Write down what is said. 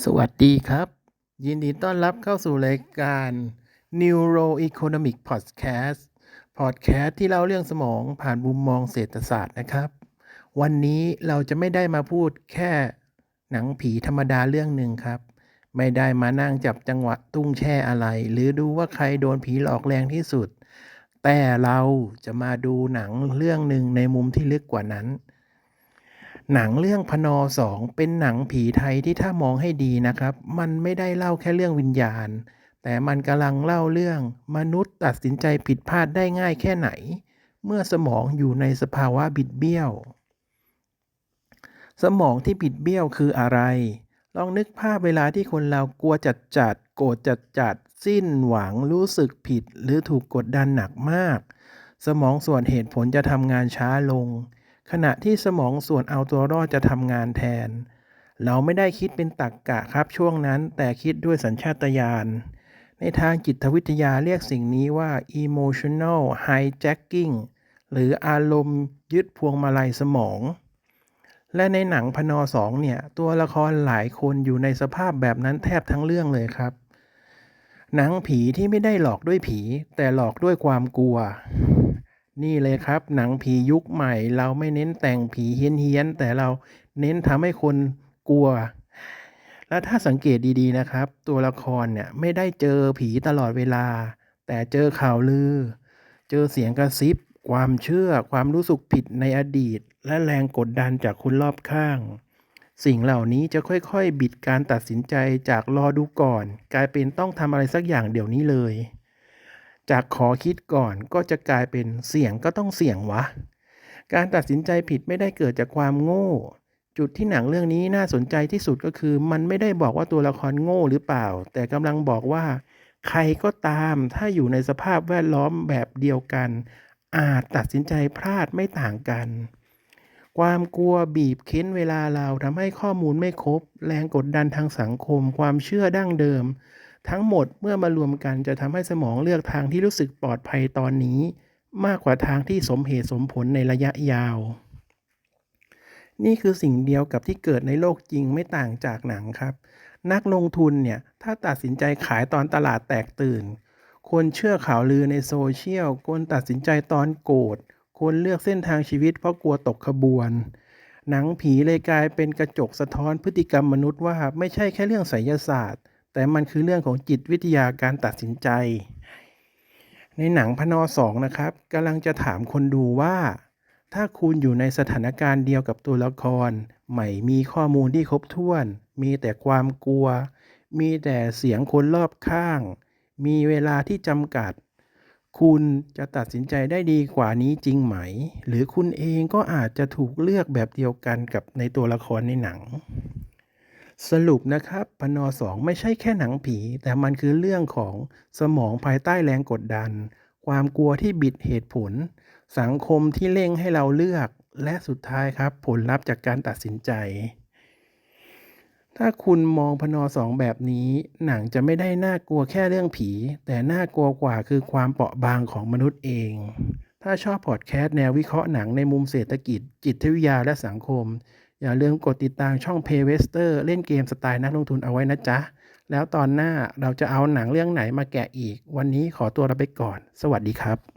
สวัสดีครับ ยินดีต้อนรับเข้าสู่รายการ Neuro Economic Podcast Podcast ที่เล่าเรื่องสมองผ่านมุมมองเศรษฐศาสตร์นะครับ วันนี้เราจะไม่ได้มาพูดแค่หนังผีธรรมดาเรื่องหนึ่งครับ ไม่ได้มานั่งจับจังหวะตุ้งแช่อะไร หรือดูว่าใครโดนผีหลอกแรงที่สุด แต่เราจะมาดูหนังเรื่องหนึ่งในมุมที่ลึกกว่านั้น หนังเรื่องพนอสองเป็นหนังผีไทยที่ถ้ามองให้ดีนะครับ มันไม่ได้เล่าแค่เรื่องวิญญาณ แต่มันกำลังเล่าเรื่องมนุษย์ตัดสินใจผิดพลาดได้ง่ายแค่ไหน เมื่อสมองอยู่ในสภาวะบิดเบี้ยว สมองที่บิดเบี้ยวคืออะไร ลองนึกภาพเวลาที่คนเรากลัวจัดจัดโกรธจัดจัดสิ้นหวังรู้สึกผิด หรือถูกกดดันหนักมาก สมองส่วนเหตุผลจะทำงานช้าลง ขณะที่สมองส่วนเอาตัวรอดจะทำงานแทน เราไม่ได้คิดเป็นตรรกกะครับช่วงนั้น แต่คิดด้วยสัญชาตญาณในทางจิตวิทยาเรียกสิ่งนี้ว่า emotional hijacking หรืออารมณ์ยึดพวงมาลัยสมอง และในหนังพนอสองเนี่ย ตัวละครหลายคนอยู่ในสภาพแบบนั้นแทบทั้งเรื่องเลยครับ หนังผีที่ไม่ได้หลอกด้วยผี แต่หลอกด้วยความกลัว นี่เลยครับ หนังผียุคใหม่ เราไม่เน้นแต่งผีเฮี้ยนๆแต่เราเน้นทำให้คนกลัว แล้วถ้าสังเกตดีๆนะครับ ตัวละครเนี่ยไม่ได้เจอผีตลอดเวลา แต่เจอข่าวลือ เจอเสียงกระซิบ ความเชื่อความรู้สึกผิดในอดีต และแรงกดดันจากคนรอบข้าง สิ่งเหล่านี้จะค่อยๆ บิดการตัดสินใจจากรอดูก่อน กลายเป็นต้องทำอะไรสักอย่างเดี๋ยวนี้เลย จากขอคิดก่อนก็จะกลายเป็นเสี่ยงก็ต้องเสี่ยงวะ การตัดสินใจผิดไม่ได้เกิดจากความโง่ จุดที่หนังเรื่องนี้น่าสนใจที่สุดก็คือ มันไม่ได้บอกว่าตัวละครโง่หรือเปล่า แต่กำลังบอกว่า ใครก็ตามถ้าอยู่ในสภาพแวดล้อมแบบเดียวกัน อาจตัดสินใจพลาดไม่ต่างกัน ความกลัวบีบเค้นเวลาเราทำให้ข้อมูลไม่ครบ แรงกดดันทางสังคม ความเชื่อดั้งเดิม ทั้งหมดเมื่อมารวมกันจะทำให้สมองเลือกทางที่รู้สึกปลอดภัยตอนนี้ มากกว่าทางที่สมเหตุสมผลในระยะยาว นี่คือสิ่งเดียวกับที่เกิดในโลกจริงไม่ต่างจากหนังครับ นักลงทุนเนี่ยถ้าตัดสินใจขายตอนตลาดแตกตื่น คนเชื่อข่าวลือในโซเชียลคนตัดสินใจตอนโกรธคนเลือกเส้นทางชีวิตเพราะกลัวตกขบวนหนังผีเลยกลายเป็นกระจกสะท้อนพฤติกรรมมนุษย์ว่าไม่ใช่แค่เรื่องไสยศาสตร์ แต่มันคือเรื่องของจิตวิทยาการตัดสินใจ ในหนังพนอสองนะครับกำลังจะถามคนดูว่า ถ้าคุณอยู่ในสถานการณ์เดียวกับตัวละครไม่มีข้อมูลที่ครบถ้วน มีแต่ความกลัว มีแต่เสียงคนรอบข้าง มีเวลาที่จำกัด คุณจะตัดสินใจได้ดีกว่านี้จริงไหม หรือคุณเองก็อาจจะถูกเลือกแบบเดียวกันกับในตัวละครในหนัง สรุปนะครับพนอสองไม่ใช่แค่หนังผี แต่มันคือเรื่องของสมองภายใต้แรงกดดัน ความกลัวที่บิดเหตุผล สังคมที่เร่งให้เราเลือก และสุดท้ายครับ ผลลัพธ์จากการตัดสินใจ ถ้าคุณมองพนอสองแบบนี้ หนังจะไม่ได้น่ากลัวแค่เรื่องผี แต่น่ากลัวกว่าคือความเปราะบางของมนุษย์เอง ถ้าชอบพอดแคสต์แนววิเคราะห์หนังในมุมเศรษฐกิจ จิตวิทยาและสังคม อย่าลืมกดติดตามช่อง p a y w e s t e r เล่นเกมสไตล์นักลงทุนเอาไว้นะจ๊ะ แล้วตอนหน้าเราจะเอาหนังเรื่องไหนมาแกะอีก วันนี้ขอตัวลาไปก่อน สวัสดีครับ